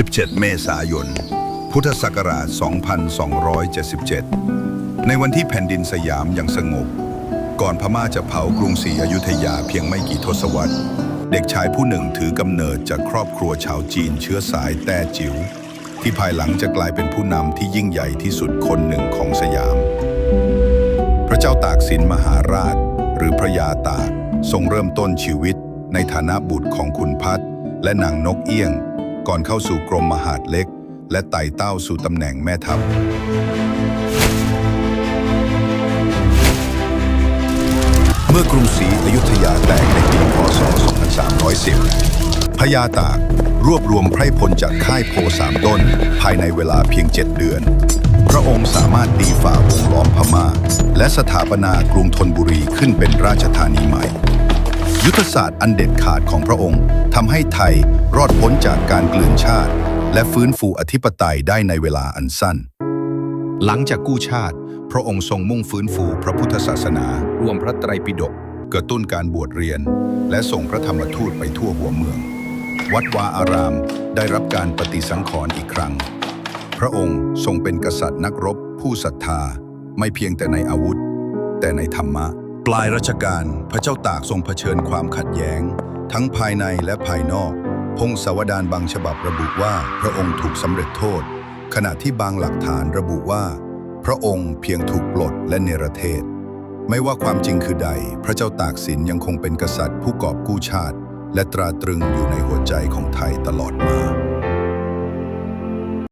17 เมษายน พุทธศักราช 2277 ในวันที่แผ่นดินสยามยังสงบ ก่อนพม่าจะเผากรุงศรีอยุธยาเพียงไม่กี่ทศวรรษ เด็กชายผู้หนึ่งถือกำเนิดจากครอบครัวชาวจีนเชื้อสายแต้จิ๋วที่ภายหลังจะกลายเป็นผู้นำที่ยิ่งใหญ่ที่สุดคนหนึ่งของสยาม พระเจ้าตากสินมหาราช หรือพระยาตากทรงเริ่มต้นชีวิตในฐานะบุตรของคุณพัฒน์และนางนกเอี้ยง ก่อนเข้าสู่กรมมหาดเล็ก และไต่เต้าสู่ตำแหน่งแม่ทัพเมื่อกรุงศรีอยุธยาแตกในปีพศ 2310 พญาตากรวบรวมไพร่พลจากค่ายโพสามต้น ภายในเวลาเพียงเจ็ดเดือน พระองค์สามารถตีฝ่าวงล้อมพม่า และสถาปนากรุงธนบุรีขึ้นเป็นราชธานีใหม่ ยุทธศาสตร์อันเด็ดขาดของพระองค์ทำให้ไทยรอดพ้นจากการกลืนชาติ และฟื้นฟูอธิปไตยได้ในเวลาอันสั้น หลังจากกู้ชาติ พระองค์ทรงมุ่งฟื้นฟูพระพุทธศาสนา รวมพระไตรปิฎกกระตุ้นการบวชเรียน และส่งพระธรรมทูตไปทั่วหัวเมือง วัดวาอารามได้รับการปฏิสังขรณ์อีกครั้ง พระองค์ทรงเป็นกษัตริย์นักรบผู้ศรัทธา ไม่เพียงแต่ในอาวุธ แต่ในธรรมะ ปลายรัชกาลพระเจ้าตากทรงเผชิญความขัดแย้ง ทั้งภายในและภายนอก พงศาวดารบางฉบับระบุว่าพระองค์ถูกสำเร็จโทษ ขณะที่บางหลักฐานระบุว่า พระองค์เพียงถูกปลดและเนรเทศ ไม่ว่าความจริงคือใด พระเจ้าตากสินยังคงเป็นกษัตริย์ผู้กอบกู้ชาติ และตราตรึงอยู่ในหัวใจของไทยตลอดมา